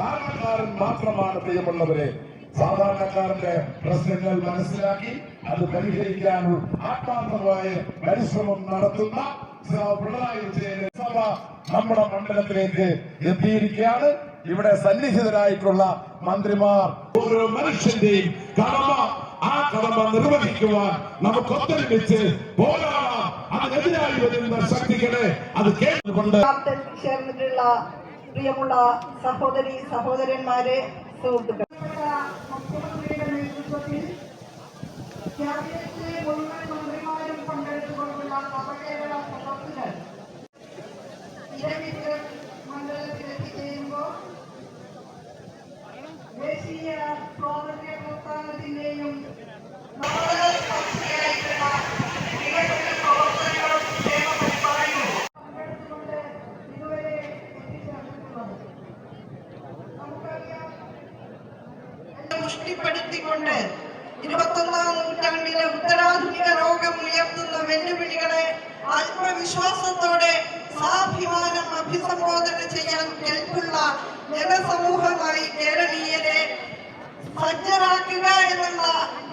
സാധാരണക്കാരൻ മാത്രമാണ് പ്രിയമുള്ളവരെ. സാധാരണക്കാരന്റെ പ്രശ്നങ്ങൾ മനസ്സിലാക്കി അത് പരിഹരിക്കാൻ ആത്മാർത്ഥമായ പരിശ്രമം നടത്തുന്ന പിണറായി സഭ നമ്മുടെ മണ്ഡലത്തിലേക്ക് എത്തിയിരിക്കുകയാണ്. ഇവിടെ സന്നിഹിതരായിട്ടുള്ള മന്ത്രിമാർ ഓരോ മനുഷ്യന്റെയും കടമ ആ കടമ നിർവഹിക്കുവാൻ നമുക്ക് ഒത്തൊരുമിച്ച് പോരാടാം അത് കേട്ടുകൊണ്ട് ചേർന്നിട്ടുള്ള പ്രിയമുള്ള സഹോദരി സഹോദരന്മാരെ സുഹൃത്തുക്കൾ ദേശീയ സ്വാതന്ത്ര്യ പ്രസ്ഥാനത്തിന്റെയും പുഷ്ടിപ്പെടുത്തിക്കൊണ്ട് ഇരുപത്തൊന്നാം നൂറ്റാണ്ടിലെ ഉത്തരാധുനിക രോഗം ഉയർത്തുന്ന വെല്ലുവിളികളെ ആത്മവിശ്വാസത്തോടെ സാഭിമാനം അഭിസംബോധന ചെയ്യാൻ കേൾക്കുള്ള ജനസമൂഹമായി കേരളീയരെ സജ്ജരാക്കുക എന്നുള്ള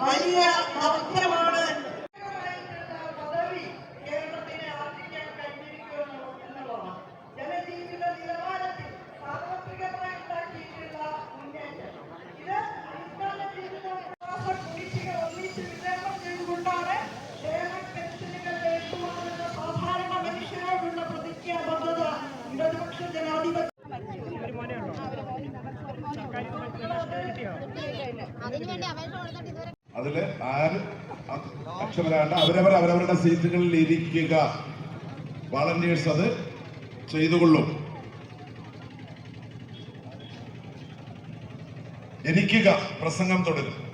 വലിയ ദൗത്യമാണ് അതിൽ ആര്? അക്ഷമരാണ്ട് അവരവർ അവരവരുടെ സീറ്റുകളിൽ ഇരിക്കുക. വളണ്ടിയേഴ്സ് അത് ചെയ്തുകൊള്ളും. ഇരിക്കുക പ്രസംഗം തുടരും.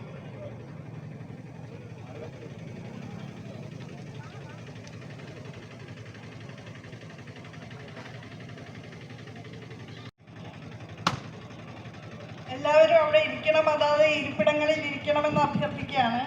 എല്ലാവരും അവിടെ ഇരിക്കണം അതാത് ഇരിപ്പിടങ്ങളിൽ ഇരിക്കണമെന്ന് അഭ്യർത്ഥിക്കുകയാണ്.